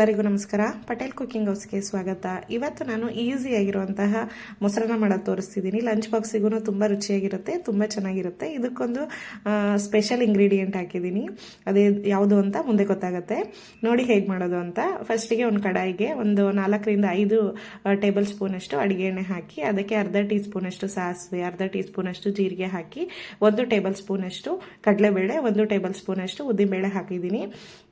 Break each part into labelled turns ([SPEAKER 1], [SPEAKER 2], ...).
[SPEAKER 1] ಎಲ್ಲರಿಗೂ ನಮಸ್ಕಾರ. ಪಟೇಲ್ ಕುಕ್ಕಿಂಗ್ ಹೌಸ್ಗೆ ಸ್ವಾಗತ. ಇವತ್ತು ನಾನು ಈಸಿಯಾಗಿರುವಂತಹ ಮೊಸರನ್ನ ಮಾಡೋದು ತೋರಿಸ್ತಿದ್ದೀನಿ. ಲಂಚ್ ಬಾಕ್ಸಿಗೂ ತುಂಬ ರುಚಿಯಾಗಿರುತ್ತೆ, ತುಂಬ ಚೆನ್ನಾಗಿರುತ್ತೆ. ಇದಕ್ಕೊಂದು ಸ್ಪೆಷಲ್ ಇಂಗ್ರೀಡಿಯೆಂಟ್ ಹಾಕಿದ್ದೀನಿ. ಅದೇ ಯಾವುದು ಅಂತ ಮುಂದೆ ಗೊತ್ತಾಗುತ್ತೆ. ನೋಡಿ ಹೇಗೆ ಮಾಡೋದು ಅಂತ. ಫಸ್ಟಿಗೆ ಒಂದು ಕಡಾಯಿಗೆ ಒಂದು ನಾಲ್ಕರಿಂದ ಐದು ಟೇಬಲ್ ಸ್ಪೂನಷ್ಟು ಅಡುಗೆ ಎಣ್ಣೆ ಹಾಕಿ, ಅದಕ್ಕೆ ಅರ್ಧ ಟೀ ಸ್ಪೂನಷ್ಟು ಸಾಸಿವೆ, ಅರ್ಧ ಟೀ ಸ್ಪೂನಷ್ಟು ಜೀರಿಗೆ ಹಾಕಿ, ಒಂದು ಟೇಬಲ್ ಸ್ಪೂನಷ್ಟು ಕಡಲೆಬೇಳೆ, ಒಂದು ಟೇಬಲ್ ಸ್ಪೂನಷ್ಟು ಉದ್ದಿನಬೇಳೆ ಹಾಕಿದ್ದೀನಿ.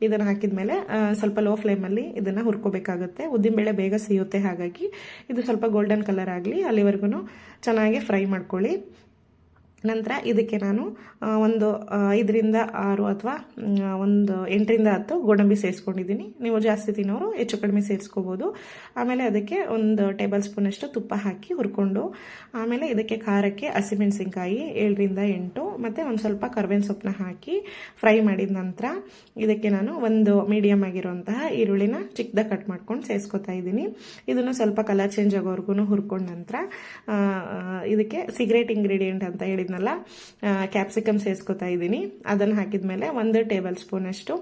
[SPEAKER 1] ಇದನ್ನು ಹಾಕಿದ ಮೇಲೆ ಸ್ವಲ್ಪ ಲೋ ಫ್ಲೇಮಲ್ಲಿ ಇದನ್ನು ಹುರ್ಕೋಬೇಕಾಗುತ್ತೆ. ಉದ್ದಿನಬೇಳೆ ಬೇಗ ಸಿಗುತ್ತೆ ಹಾಗಾಗಿ ಇದು ಸ್ವಲ್ಪ ಗೋಲ್ಡನ್ ಕಲರ್ ಆಗಲಿ ಅಲ್ಲಿವರೆಗೂ ಚೆನ್ನಾಗಿ ಫ್ರೈ ಮಾಡ್ಕೊಳ್ಳಿ. ನಂತರ ಇದಕ್ಕೆ ನಾನು ಒಂದು ಐದರಿಂದ ಆರು ಅಥವಾ ಒಂದು ಎಂಟರಿಂದ ಹತ್ತು ಗೋಡಂಬಿ ಸೇರಿಸ್ಕೊಂಡಿದ್ದೀನಿ. ನೀವು ಜಾಸ್ತಿ ತಿನ್ನೋರು ಹೆಚ್ಚು ಕಡಿಮೆ ಸೇರಿಸ್ಕೋಬೋದು. ಆಮೇಲೆ ಅದಕ್ಕೆ ಒಂದು ಟೇಬಲ್ ಸ್ಪೂನಷ್ಟು ತುಪ್ಪ ಹಾಕಿ ಹುರ್ಕೊಂಡು, ಆಮೇಲೆ ಇದಕ್ಕೆ ಖಾರಕ್ಕೆ ಹಸಿಮೆಣಸಿನ್ಕಾಯಿ ಏಳರಿಂದ ಎಂಟು, ಮತ್ತು ಒಂದು ಸ್ವಲ್ಪ ಕರ್ಬೇವಿನ ಸೊಪ್ಪನ್ನ ಹಾಕಿ ಫ್ರೈ ಮಾಡಿದ ನಂತರ ಇದಕ್ಕೆ ನಾನು ಒಂದು ಮೀಡಿಯಮ್ ಆಗಿರುವಂತಹ ಈರುಳ್ಳಿನ ಚಿಕ್ಕದ ಕಟ್ ಮಾಡ್ಕೊಂಡು ಸೇರಿಸ್ಕೊತಾ ಇದ್ದೀನಿ. ಇದನ್ನು ಸ್ವಲ್ಪ ಕಲರ್ ಚೇಂಜ್ ಆಗೋವರೆಗೂ ಹುರ್ಕೊಂಡ ನಂತರ ಇದಕ್ಕೆ ಸಿಗರೇಟ್ ಇಂಗ್ರೀಡಿಯೆಂಟ್ ಅಂತ ಹೇಳಿದ್ನಲ್ಲ ಕ್ಯಾಪ್ಸಿಕಮ್ ಸೇರಿಸ್ಕೊತಾ ಇದ್ದೀನಿ. ಅದನ್ನು ಹಾಕಿದ್ಮೇಲೆ ಒಂದು ಟೇಬಲ್ ಸ್ಪೂನಷ್ಟು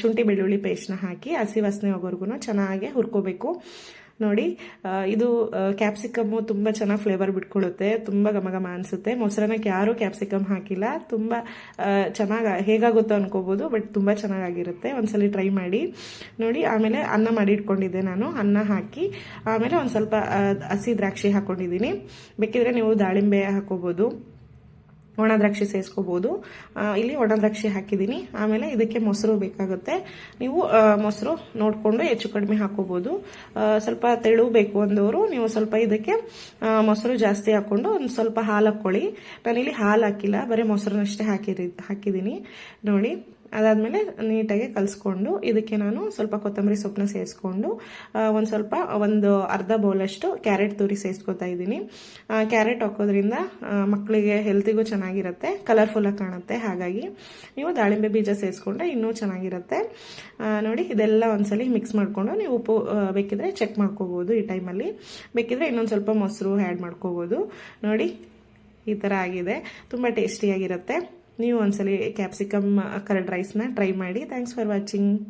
[SPEAKER 1] ಶುಂಠಿ ಬೆಳ್ಳುಳ್ಳಿ ಪೇಸ್ಟ್ನ ಹಾಕಿ ಹಸಿ ವಾಸನೆ ಹೋಗೋರ್ಗು ಚೆನ್ನಾಗಿ ಹುರ್ಕೋಬೇಕು. ನೋಡಿ ಇದು ಕ್ಯಾಪ್ಸಿಕಮ್ಮು ತುಂಬ ಚೆನ್ನಾಗಿ ಫ್ಲೇವರ್ ಬಿಟ್ಕೊಳ್ಳುತ್ತೆ ತುಂಬ ಘಮ ಘಮ ಅನಿಸುತ್ತೆ. ಮೊಸರನ್ನಕ್ಕೆ ಯಾರೂ ಕ್ಯಾಪ್ಸಿಕಮ್ ಹಾಕಿಲ್ಲ. ತುಂಬ ಚೆನ್ನಾಗಿ, ಹೇಗಾಗುತ್ತೋ ಅನ್ಕೋಬೋದು ಬಟ್ ತುಂಬ ಚೆನ್ನಾಗಿರುತ್ತೆ ಒಂದ್ಸಲ ಟ್ರೈ ಮಾಡಿ. ನೋಡಿ, ಆಮೇಲೆ ಅನ್ನ ಮಾಡಿ ಇಟ್ಕೊಂಡಿದ್ದೆ ನಾನು. ಅನ್ನ ಹಾಕಿ, ಆಮೇಲೆ ಒಂದು ಸ್ವಲ್ಪ ಹಸಿ ದ್ರಾಕ್ಷಿ ಹಾಕ್ಕೊಂಡಿದ್ದೀನಿ ಬೇಕಿದ್ರೆ ನೀವು ದಾಳಿಂಬೆ ಹಾಕೋಬೋದು. ಒಣ ದ್ರಾಕ್ಷಿ ಇಲ್ಲಿ ಒಣ ದ್ರಾಕ್ಷಿ ಹಾಕಿದ್ದೀನಿ. ಆಮೇಲೆ ಇದಕ್ಕೆ ಮೊಸರು ಬೇಕಾಗುತ್ತೆ. ನೀವು ಮೊಸರು ನೋಡಿಕೊಂಡು ಹೆಚ್ಚು ಕಡಿಮೆ ಹಾಕೋಬೋದು. ಸ್ವಲ್ಪ ತೆಳು ಬೇಕು ಅಂದವರು, ನೀವು ಸ್ವಲ್ಪ ಇದಕ್ಕೆ ಮೊಸರು ಜಾಸ್ತಿ ಹಾಕ್ಕೊಂಡು ಒಂದು ಸ್ವಲ್ಪ ಹಾಲು ಹಾಕ್ಕೊಳ್ಳಿ ನಾನಿಲ್ಲಿ ಹಾಲು ಹಾಕಿಲ್ಲ, ಬರೀ ಮೊಸರನ್ನಷ್ಟೇ ಹಾಕಿರಿ, ಹಾಕಿದ್ದೀನಿ. ನೋಡಿ. ಅದಾದಮೇಲೆ ನೀಟಾಗಿ ಕಲಿಸ್ಕೊಂಡು ಇದಕ್ಕೆ ನಾನು ಸ್ವಲ್ಪ ಕೊತ್ತಂಬರಿ ಸೊಪ್ಪನ್ನ ಸೇರಿಸ್ಕೊಂಡು ಒಂದು ಸ್ವಲ್ಪ, ಒಂದು ಅರ್ಧ ಬೌಲಷ್ಟು ಕ್ಯಾರೆಟ್ ತುರಿ ಸೇರಿಸ್ಕೊತಾ ಇದ್ದೀನಿ. ಕ್ಯಾರೆಟ್ ಹಾಕೋದ್ರಿಂದ ಮಕ್ಕಳಿಗೆ ಹೆಲ್ತಿಗೂ ಚೆನ್ನಾಗಿರುತ್ತೆ ಕಲರ್ಫುಲ್ಲಾಗಿ ಕಾಣುತ್ತೆ. ಹಾಗಾಗಿ ನೀವು ದಾಳಿಂಬೆ ಬೀಜ ಸೇರಿಸ್ಕೊಂಡ್ರೆ ಇನ್ನೂ ಚೆನ್ನಾಗಿರುತ್ತೆ. ನೋಡಿ, ಇದೆಲ್ಲ ಒಂದ್ಸಲಿ ಮಿಕ್ಸ್ ಮಾಡಿಕೊಂಡು ನೀವು ಉಪ್ಪು ಬೇಕಿದ್ರೆ ಚೆಕ್ ಮಾಡ್ಕೋಬೋದು ಈ ಟೈಮಲ್ಲಿ ಬೇಕಿದ್ರೆ ಇನ್ನೊಂದು ಸ್ವಲ್ಪ ಮೊಸರು ಆ್ಯಡ್ ಮಾಡ್ಕೋಬೋದು. ನೋಡಿ, ಈ ಥರ ಆಗಿದೆ. ತುಂಬ ಟೇಸ್ಟಿಯಾಗಿರುತ್ತೆ ನೀವು ಒಂದ್ಸಲಿ ಕ್ಯಾಪ್ಸಿಕಮ್ ಕರ್ಡ್ ರೈಸ್ನ ಟ್ರೈ ಮಾಡಿ. Thanks for watching